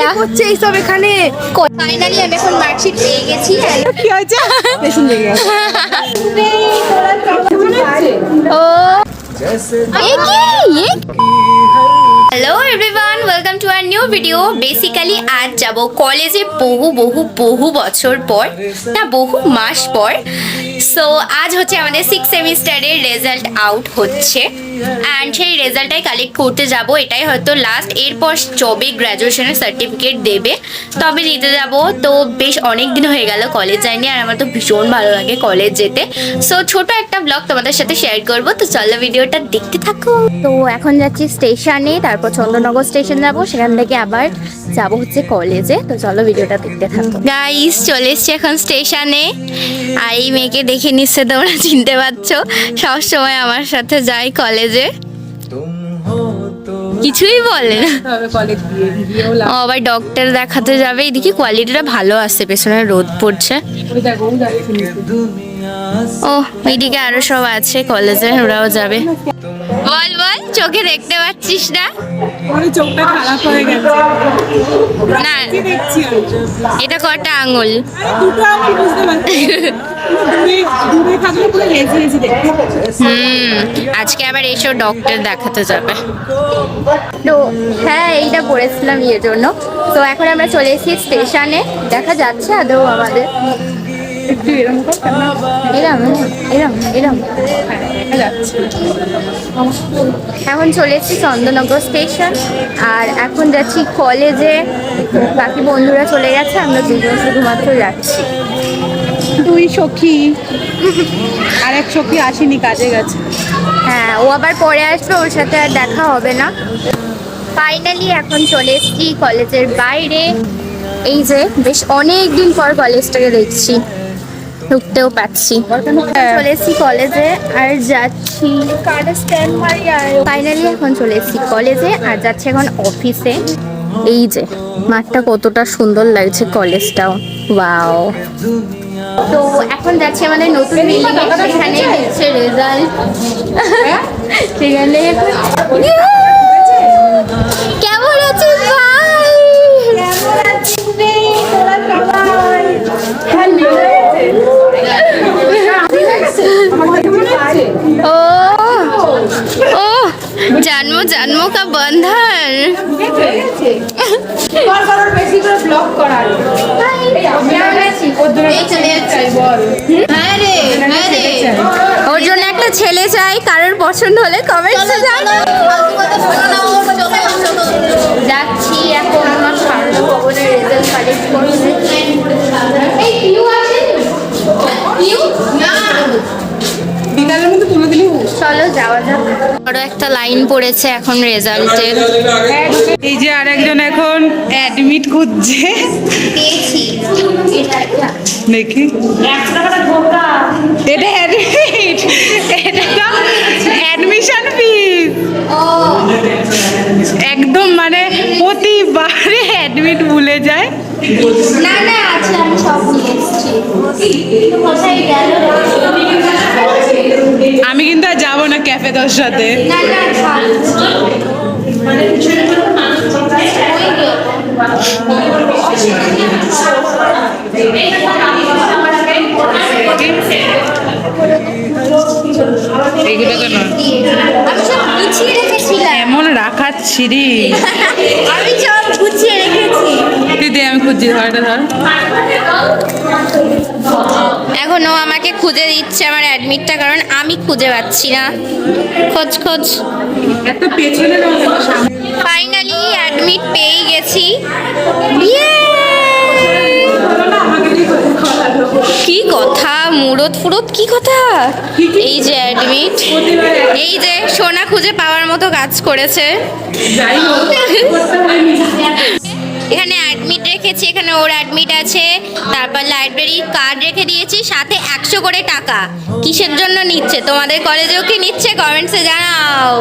হচ্ছে এইসব এখানে। ফাইনালি আমি এখন মার্কশিট পেয়ে গেছি। কি হয়েছে? পেছন লেগে ও। Hello everyone welcome to our new video basically আজ যাব কলেজে বহু বহু বহু বছর পর না বহু মাস পর। সো আজ হচ্ছে আমাদের সিক্স সেমিস্টারের রেজাল্ট আউট হচ্ছে। অ্যান্ড সেই রেজাল্টটাই কালেক্ট করতে যাব এটাই হয়তো লাস্ট এরপর যবে গ্র্যাজুয়েশনের সার্টিফিকেট দেবে। তবে নিতে যাব। তো বেশ অনেক দিন হয়ে গেল কলেজ যাইনি আর আমার তো ভীষণ ভালো লাগে কলেজ যেতে। সো ছোট একটা ব্লগ তোমাদের সাথে শেয়ার করব। তো চলো ভিডিওটা দেখতে থাকো। তো এখন যাচ্ছি স্টেশনে তারপর চন্দ্রনগর স্টেশন যাব। সেখান থেকে আবার যাব হচ্ছে কলেজে তো চলো ভিডিওটা দেখতে থাকো। গাইস চলে এসছি এখন স্টেশনে আর এই মেয়েকে দেখে নিশ্চয় তোমরা চিনতে পারছ। সবসময় আমার সাথে যাই কলেজে কিছুই বলে না আবার ডক্টর দেখাতে যাবে, এদিকে কোয়ালিটিটা ভালো আসছে পেছনে রোদ পড়ছে। ও ওইদিকে আরও সব আছে কলেজে ওরাও যাবে বল বল, চোখে দেখতে পাচ্ছিস না না? এটা কটা আঙুল দূরে থাকলে পুরো হেসে হেসে দেখছি হুম আজকে আবার এসো ডক্টর দেখাতে যাবে। তো হ্যাঁ এইটা পড়েছিলাম ইয়ের জন্য। তো এখন আমরা চলে এসেছি স্টেশনে দেখা যাচ্ছে আদৌ আমাদের। একটু এরম এরম এরম এখন চলে এসেছি চন্দ্রনগর স্টেশন আর এখন যাচ্ছি কলেজে বাকি বন্ধুরা চলে গেছে আমরা দুজন শুধুমাত্র যাচ্ছি। দুই সখী। আর এক সখী আসেনি কাজে গেছে। হ্যাঁ ও আবার পরে আসবে ওর সাথে আর দেখা হবে না। ফাইনালি এখন চলে এসছি কলেজের বাইরে। এই যে বেশ অনেক দিন পর কলেজটাকে দেখছি। ঢুকতেও পাচ্ছি চলে এসেছি কলেজে আর যাচ্ছি। ফাইনালি এখন চলে এসেছি কলেজে আর যাচ্ছি এখন অফিসে এই যে মাঠটা কতটা সুন্দর লাগছে কলেজটাও। ওয়াও তো এখন যাচ্ছি আমাদের নতুন বিল্ডিং সেখানে হচ্ছে রেজাল্ট সেখানে কেমন আছিস ভাই? ও ও জন্ম জন্ম কা বন্ধন। হ্যাঁ ওর জন্য একটা ছেলে চাই। কারোর পছন্দ হলে কমেন্টসে জানাও। যাচ্ছি এখন আমার সারদা ভবনের রেজাল্ট কালেক্ট করতে। যাওয়া যাক বড় একটা লাইন পড়েছে এখন রেজাল্টের এই যে আর একজন এখন অ্যাডমিট খুঁজছে পেয়েছি দেখি। এটা অ্যাডমিট এটা অ্যাডমিশন ফিস একদম মানে প্রতিবারে অ্যাডমিট ভুলে যায়। না না আছে আমি সব নিয়ে এসেছি। কোথায় গেল? আমি কিন্তু আর যাব না ক্যাফে তোর সাথে। এমন রাখার ছিরি। আমি ধর। এখন ও আমাকে খুঁজে দিচ্ছে আমার অ্যাডমিটটা কারণ আমি খুঁজে পাচ্ছি না। খোঁজ খোঁজ। পেছনে। ফাইনালি অ্যাডমিট পেয়ে গেছি! কি কথা? মুরত ফুরত কি কথা? এই যে অ্যাডমিট এই যে সোনা খুঁজে পাওয়ার মতো কাজ করেছে। এখানে অ্যাডমিট রেখেছি এখানে ওর অ্যাডমিট আছে তারপর লাইব্রেরি কার্ড রেখে দিয়েছি সাথে একশো করে টাকা। কিসের জন্য নিচ্ছে? তোমাদের কলেজেও কি নিচ্ছে? কমেন্টসে জানাও।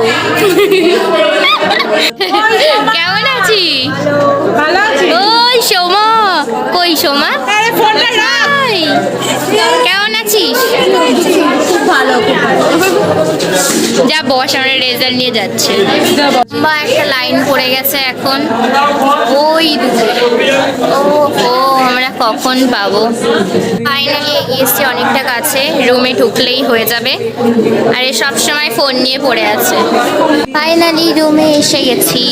কেমন আছি ভালো আছি। ওই সোমা কই সোমা? কেমন আছিস? যা বস, আমরা রেজাল্ট নিয়ে যাচ্ছে। বা একটা লাইন পড়ে গেছে এখন। ওই ও ও আমরা কখন পাবো? ফাইনালি এসছে অনেকটা কাছে রুমে ঢুকলেই হয়ে যাবে। আর সব সময় ফোন নিয়ে পড়ে আছে। ফাইনালি রুমে এসে গেছি।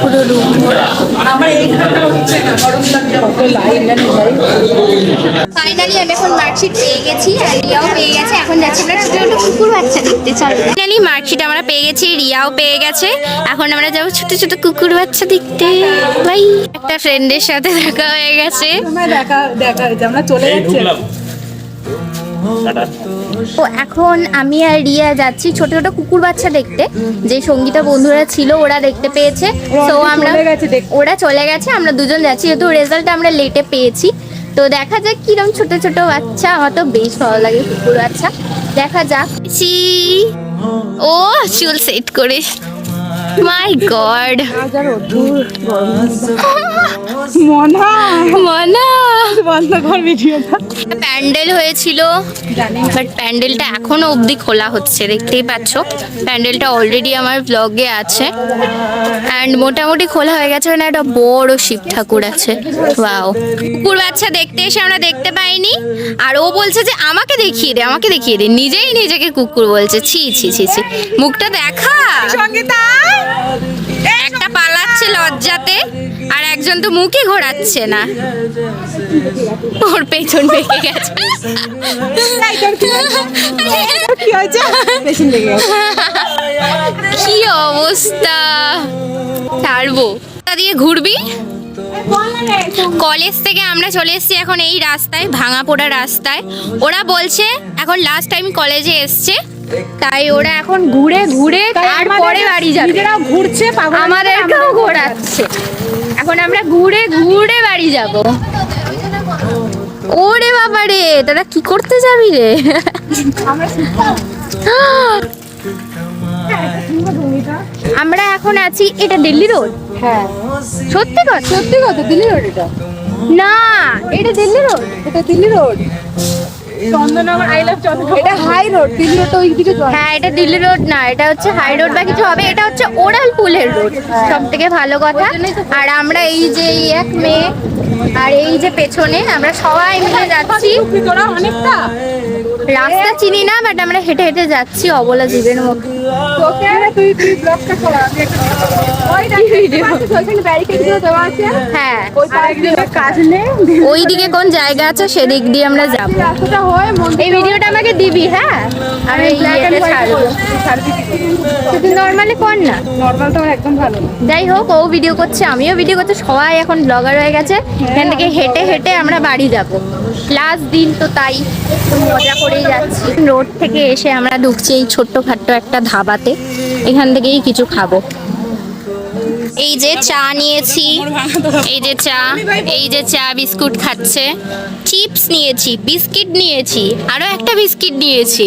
পুরো রুম ভাই ফাইনালি আমি এখন মার্কশিট পেয়ে গেছি আর রিয়াও পেয়ে গেছে। এখন যাচ্ছি আমরা ছোট ছোট কুকুর বাচ্চা দেখতে চলো। ফাইনালি মার্কশিট আমরা পেয়ে গেছি রিয়াও পেয়ে গেছে। এখন আমরা যাব ছোট ছোট কুকুর বাচ্চা দেখতে। বাই একটা ফ্রেন্ডের সাথে দেখা হয়ে গেছে। সময় দেখা দেখা আমরা চলে যাচ্ছি। তো এখন আমি আর রিয়া যাচ্ছি ছোট ছোট কুকুর বাচ্চা দেখতে। যে সঙ্গীতা বন্ধুরা ছিল ওরা দেখতে পেয়েছে। তো আমরা। ওরা চলে গেছে আমরা দুজন যাচ্ছি। যেহেতু রেজাল্ট আমরা লেটে পেয়েছি। তো দেখা যাক কিরম ছোট ছোট বাচ্চা, আমার তো বেশ ভালো লাগে কুকুর বাচ্চা। দেখা যাক। ও, চুল সেট করে। মাই গড মনা। মনা। বন্ধ কর ভিডিওটা। প্যান্ডেল হয়েছিল বাট প্যান্ডেলটা এখনও অবধি খোলা হচ্ছে দেখতেই পাচ্ছ। প্যান্ডেলটা অলরেডি আমার ব্লগে আছে। অ্যান্ড মোটামুটি খোলা হয়ে গেছে ওখানে একটা বড় শিব ঠাকুর আছে। ওয়াও কুকুর বাচ্চা দেখতে এসে আমরা দেখতে পাইনি। আর ও বলছে যে আমাকে দেখিয়ে দে আমাকে দেখিয়ে দে। নিজেই নিজেকে কুকুর বলছে। ছি ছি ছি ছি। মুখটা দেখা। সঙ্গীতা। একটা পালাচ্ছে লজ্জাতে আর একজন তো মুখে ঘোরাচ্ছে না। ওর পেছন পেকে গেছে। কি অবস্থা? ছাড়বো। দিয়ে ঘুরবি? কলেজ থেকে আমরা চলে এসেছি এখন এই রাস্তায় ভাঙা পোড়া রাস্তায়। ওরা বলছে এখন লাস্ট টাইম কলেজে এসছে। তাই ওরা এখন ঘুরে ঘুরে তারপরে বাড়ি যাবে। নিজেরাও ঘুরছে পাগল আমাদেরকেও ঘোরাচ্ছে। এখন আমরা ঘুরে ঘুরে বাড়ি যাব। ওরে বাবা রে দাদা কি করতে যাবি রে? আমরা এখন আছি এটা দিল্লি রোড? হ্যাঁ। সত্যি কথা সত্যি কথা দিল্লি রোড এটা? না এটা দিল্লি রোড। এটা Delhi road. Chandannagar I love Chandannagar. এটা হাই রোড দিল্লি রোডটা ওই দিকে হ্যাঁ এটা দিল্লি রোড না এটা হচ্ছে হাই রোড বা কিছু হবে এটা হচ্ছে ওরাল পুলের রোড সব থেকে ভালো কথা আর আমরা এই যে এই এক মেয়ে আর এই যে পেছনে আমরা সবাই মিলে যাচ্ছি। তোরা অনেকটা? রাস্তা চিনি না বাট আমরা হেঁটে হেঁটে যাচ্ছি অবলা জীবের আছে? হ্যাঁ। ওই দিকে কোন জায়গা আছে সেদিক দিয়ে আমরা যাব। এই ভিডিওটা আমাকে দিবি হ্যাঁ? আমি ছাড়বো। নর্মালি কর? না? নর্মাল তো একদম ভালো যাই হোক ও ভিডিও করছে আমিও ভিডিও করছি সবাই এখন ব্লগার হয়ে গেছে। এখান থেকে হেঁটে হেঁটে আমরা বাড়ি যাব। লাস্ট দিন তো তাই, মজা করেই যাচ্ছি। রোড থেকে এসে আমরা ঢুকছি এই ছোট্টখাট্ট একটা ধাবাতে। এখান থেকেই কিছু খাব। এই যে চা নিয়েছি, এই যে চা, এই যে চা বিস্কুট খাচ্ছে। চিপস নিয়েছি, বিস্কিট নিয়েছি আরও একটা বিস্কিট নিয়েছি।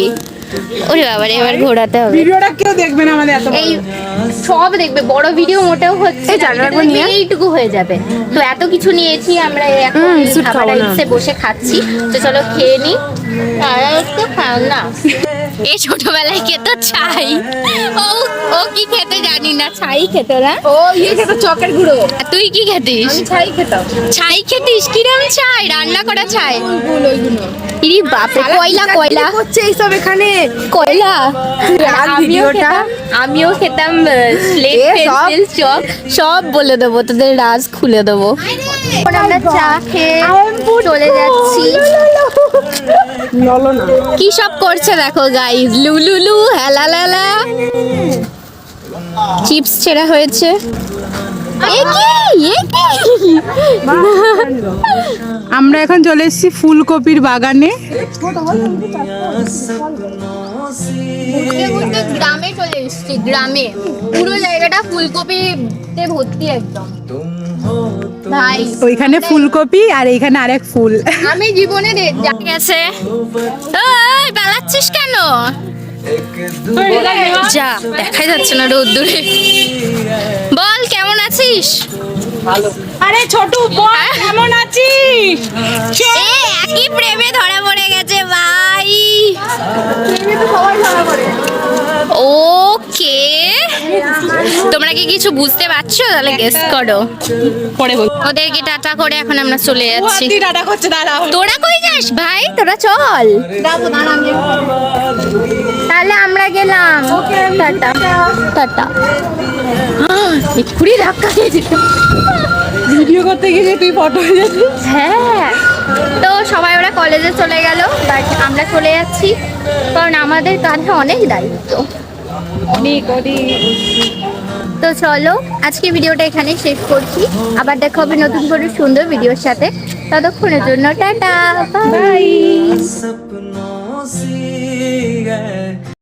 ওরে বাবারে এবার ঘোরাতে হবে ভিডিওটা কেউ দেখবে না আমাদের এত এই সব দেখবে বড় ভিডিও মোটেও হচ্ছে এই না। জানো এটা একবার দেখবে নিয়ে? এইটুকু হয়ে যাবে তো এত কিছু নিয়েছি আমরা এখন হুম, এই স্যুট খাব খাবারটা না। ইচ্ছে বসে খাচ্ছি তো চলো খেয়ে নি আর একটু খাও না এই ছোটবেলায় খেত ছাই ও ও কি খেতে জানি না ছাই খেত না ও ইয়ে খেতো চকের গুঁড়ো। তুই কি খেতিস? ছাই খেতাম। ছাই খেতিস? কিরম ছাই? রান্না করা ছাই? ওইগুলো ইরি বাপরে কয়লা কয়লা? হচ্ছে এইসব এখানে? কয়লা? আমিও খেতাম আমিও খেতাম স্লেট? পেন্সিল চক সব বলে দেবো তোদের রাজ খুলে দেবো। এখন আমরা চা খেয়ে চলে যাচ্ছি। কি সব করছে দেখো গাইজ লুলুলু হেলা লেলা। চিপস ছেঁড়া হয়েছে। আমরা এখন চলে এসেছি ফুলকপির বাগানে। গ্রামে চলে এসেছি গ্রামে। পুরো জায়গাটা ফুলকপিতে ভর্তি একদম। ওইখানে ফুলকপি আর এইখানে আরেক ফুল। আমি জীবনে গেছে এই পালাচ্ছিস কেন? যা দেখাই যাচ্ছে না রোদ্দুরে। বল কেমন আছিস? আর ছোট বল কেমন আছিস? এ একই প্রেমে ধরা পড়ে গেছে ভাই। ওকে। তোমরা কি কিছু বুঝতে পারছ? তাহলে গেস করো। পরে বল। ওদেরকে টাটা করে এখন আমরা চলে যাচ্ছি। টাটা করছে দাঁড়া। তোরা কই যাস ভাই? তোরা চল। তাহলে আমরা গেলাম। টাটা। টাটা। এক্ষুনি ধাক্কা খেয়েছিলাম ভিডিও করতে গিয়ে তুই ফটো হ্যাঁ তো সবাই ওরা কলেজে চলে গেল বাট আমরা চলে যাচ্ছি। কারণ আমাদের কাঁধে অনেক দায়িত্ব। তো চলো আজকে ভিডিওটা এখানে শেষ করছি। আবার দেখা হবে নতুন করে সুন্দর ভিডিওর সাথে। ততক্ষণের জন্য টাটা। বাই